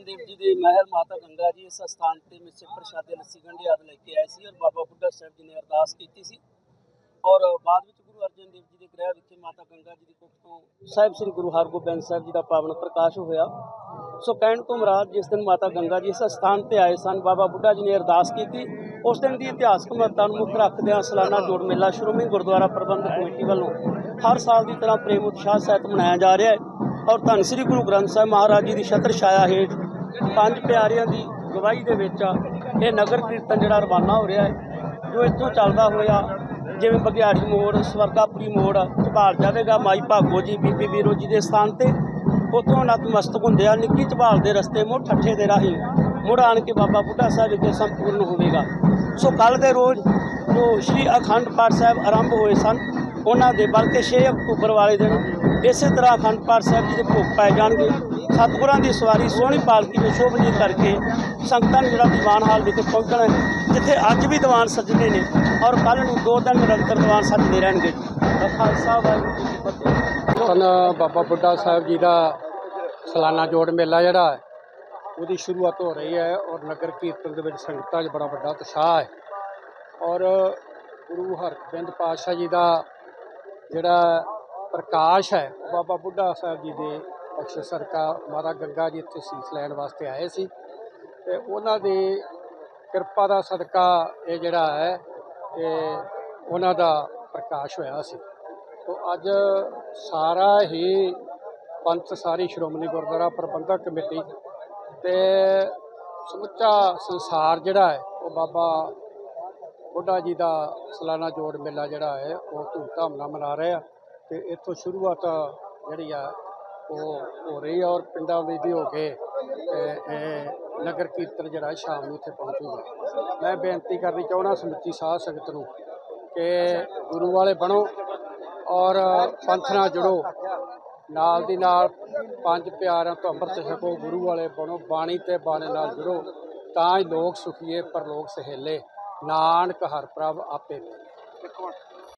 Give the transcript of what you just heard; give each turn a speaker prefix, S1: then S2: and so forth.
S1: ਅਰਜਨ ਦੇਵ ਜੀ ਦੇ ਮਹਿਲ ਮਾਤਾ ਗੰਗਾ ਜੀ ਇਸ ਸਥਾਨ ਤੇ ਮਿੱਸੇ ਪ੍ਰਸ਼ਾਦੇ ਲੱਸੀ ਗੰਢੇ ਆਦਿ ਲੈ ਕੇ ਆਏ ਸੀ ਔਰ ਬਾਬਾ ਬੁੱਢਾ ਸਾਹਿਬ ਜੀ ਨੇ ਅਰਦਾਸ ਕੀਤੀ ਸੀ। ਔਰ ਬਾਅਦ ਵਿੱਚ ਗੁਰੂ ਅਰਜਨ ਦੇਵ ਜੀ ਦੇ ਗ੍ਰਹਿ ਵਿਖੇ ਮਾਤਾ ਗੰਗਾ ਜੀ ਦੀ ਕੁੱਖ ਤੋਂ ਸਾਹਿਬ ਸ੍ਰੀ ਗੁਰੂ ਹਰਗੋਬਿੰਦ ਸਾਹਿਬ ਜੀ ਦਾ ਪਾਵਨ ਪ੍ਰਕਾਸ਼ ਹੋਇਆ। ਸੋ ਕਹਿਣ ਤੋਂ ਮੁਰਾਦ ਜਿਸ ਦਿਨ ਮਾਤਾ ਗੰਗਾ ਜੀ ਇਸ ਸਥਾਨ ਤੇ ਆਏ ਸਨ, ਬਾਬਾ ਬੁੱਢਾ ਜੀ ਨੇ ਅਰਦਾਸ ਕੀਤੀ। ਉਸ ਦਿਨ ਦੀ ਇਤਿਹਾਸਕ ਮਹੱਤਤਾ ਨੂੰ ਮੁੱਖ ਰੱਖਦਿਆਂ ਸਾਲਾਨਾ ਜੋੜ ਮੇਲਾ ਸ਼੍ਰੋਮਣੀ ਗੁਰਦੁਆਰਾ ਪ੍ਰਬੰਧਕ ਕਮੇਟੀ ਵੱਲੋਂ ਹਰ ਸਾਲ ਦੀ ਤਰ੍ਹਾਂ ਪ੍ਰੇਮ ਉਤਸ਼ਾਹ ਸਹਿਤ ਮਨਾਇਆ ਜਾ ਰਿਹਾ ਹੈ। ਔਰ ਧੰਨ ਸ੍ਰੀ ਗੁਰੂ ਗ੍ਰੰਥ ਸਾਹਿਬ ਮਹਾਰਾਜ ਜੀ ਦੀ ਛਤਰ ਛਾਇਆ ਹੇਠ ਪੰਜ ਪਿਆਰਿਆਂ ਦੀ ਗਵਾਹੀ ਦੇ ਵਿੱਚ ਇਹ ਨਗਰ ਕੀਰਤਨ ਜਿਹੜਾ ਰਵਾਨਾ ਹੋ ਰਿਹਾ ਹੈ, ਜੋ ਇੱਥੋਂ ਚੱਲਦਾ ਹੋਇਆ, ਜਿਵੇਂ ਬਗਿਆੜੀ ਮੋੜ, ਸਵਰਗਾਪੁਰੀ ਮੋੜ, ਝਬਾਲ ਜਾਵੇਗਾ, ਮਾਈ ਭਾਗੋ ਜੀ, ਬੀਬੀ ਵੀਰੋ ਜੀ ਦੇ ਸਥਾਨ ਤੇ। ਉੱਥੋਂ ਨਤਮਸਤਕ ਹੁੰਦੇ ਆ, ਨਿੱਕੀ ਝਬਾਲ ਦੇ ਰਸਤੇ, ਮੁੜ ਠੱਠੇ ਦੇ ਰਾਹੀਂ, ਮੁੜ ਆਣ ਕੇ ਬਾਬਾ ਬੁੱਢਾ ਸਾਹਿਬ ਵਿਖੇ ਸੰਪੂਰਨ ਹੋਵੇਗਾ। ਸੋ ਕੱਲ ਦੇ ਰੋਜ਼ ਜੋ ਸ਼੍ਰੀ ਅਖੰਡ ਪਾਠ ਸਾਹਿਬ ਆਰੰਭ ਹੋਏ ਸਨ, ਉਹਨਾਂ ਦੇ ਬਲਕਿ 6 ਅਕਤੂਬਰ ਵਾਲੇ ਦਿਨ ਇਸੇ ਤਰ੍ਹਾਂ ਅਖੰਡ ਪਾਠ ਸਾਹਿਬ ਜੀ ਦੇ ਭੋਗ ਪਾਏ ਜਾਣਗੇ। ਸਤਿਗੁਰਾਂ ਦੀ ਸਵਾਰੀ ਸੋਹਣੀ ਪਾਲਕੀ ਵਿੱਚ ਸ਼ੋਭਨੀ ਕਰਕੇ ਸੰਗਤਾਂ ਨੂੰ ਜਿਹੜਾ ਦੀਵਾਨ ਹਾਲ ਵਿਖੇ ਪਹੁੰਚਣਾ ਜਿੱਥੇ ਅੱਜ ਵੀ ਦੀਵਾਨ ਸੱਜਣੇ ਨੇ ਔਰ ਕੱਲ ਨੂੰ ਦੋ ਦਿਨ ਨਿਰੰਤਰ ਦੀਵਾਨ ਸੱਜਦੇ ਰਹਿਣਗੇ। ਤਾਂ ਖਾਲਸਾ, ਵਾਹਿਗੁਰੂ ਜੀ ਕੀ ਫਤਿਹ।
S2: ਧੰਨ ਬਾਬਾ ਬੁੱਢਾ ਸਾਹਿਬ ਜੀ ਦਾ ਸਾਲਾਨਾ ਜੋੜ ਮੇਲਾ ਜਿਹੜਾ ਉਹਦੀ ਸ਼ੁਰੂਆਤ ਹੋ ਰਹੀ ਹੈ ਔਰ ਨਗਰ ਕੀਰਤਨ ਦੇ ਵਿੱਚ ਸੰਗਤਾਂ 'ਚ ਬੜਾ ਵੱਡਾ ਉਤਸ਼ਾਹ ਹੈ। ਔਰ ਗੁਰੂ ਹਰਗੋਬਿੰਦ ਪਾਤਸ਼ਾਹ ਜੀ ਦਾ ਜਿਹੜਾ ਪ੍ਰਕਾਸ਼ ਹੈ, ਬਾਬਾ ਬੁੱਢਾ ਸਾਹਿਬ ਜੀ ਦੇ ਅਕਸਰ ਸਰਕਾ ਮਾਤਾ ਗੰਗਾ ਜੀ ਇੱਥੇ ਸੀਸ ਲੈਣ ਵਾਸਤੇ ਆਏ ਸੀ ਤੇ ਉਹਨਾਂ ਦੀ ਕਿਰਪਾ ਦਾ ਸਦਕਾ ਇਹ ਜਿਹੜਾ ਹੈ, ਇਹ ਉਹਨਾਂ ਦਾ ਪ੍ਰਕਾਸ਼ ਹੋਇਆ ਸੀ। ਤੋ ਅੱਜ ਸਾਰਾ ਹੀ ਪੰਥ, ਸਾਰੀ ਸ਼੍ਰੋਮਣੀ ਗੁਰਦੁਆਰਾ ਪ੍ਰਬੰਧਕ ਕਮੇਟੀ ਤੇ ਸਮੁੱਚਾ ਸੰਸਾਰ ਜਿਹੜਾ ਹੈ, ਉਹ ਬਾਬਾ ਬੁੱਢਾ ਜੀ ਦਾ ਸਾਲਾਨਾ ਜੋੜ ਮੇਲਾ ਜਿਹੜਾ ਹੈ, ਉਹ ਧੂਮਧਾਮ ਨਾਲ ਮਨਾ ਰਹੇ ਆ ਤੇ ਇੱਥੋਂ ਸ਼ੁਰੂਆਤ ਜਿਹੜੀ ਆ ਉਹ ਹੋ ਰਹੀ ਆ ਔਰ ਪਿੰਡਾਂ ਵਿੱਚ ਦੀ ਹੋ ਕੇ ਨਗਰ ਕੀਰਤਨ ਜਿਹੜਾ ਸ਼ਾਮ ਨੂੰ ਇੱਥੇ ਪਹੁੰਚੂਗਾ। ਮੈਂ ਬੇਨਤੀ ਕਰਨੀ ਚਾਹੁੰਦਾ ਸਮੁੱਚੀ ਸਾਧ ਸੰਗਤ ਨੂੰ ਕਿ ਗੁਰੂ ਵਾਲੇ ਬਣੋ ਔਰ ਪੰਥ ਨਾਲ ਜੁੜੋ। ਨਾਲ ਦੀ ਨਾਲ ਪੰਜ ਪਿਆਰਿਆਂ ਤੋਂ ਅੰਮ੍ਰਿਤ ਛਕੋ, ਗੁਰੂ ਵਾਲੇ ਬਣੋ, ਬਾਣੀ ਤੇ ਬਾਣੇ ਨਾਲ ਜੁੜੋ, ਤਾਂ ਹੀ ਲੋਕ ਸੁਖੀਏ ਪਰ ਲੋਕ ਸਹੇਲੇ। ਨਾਨਕ ਹਰ ਪ੍ਰਭ ਆਪੇ ਮਿਲੇ।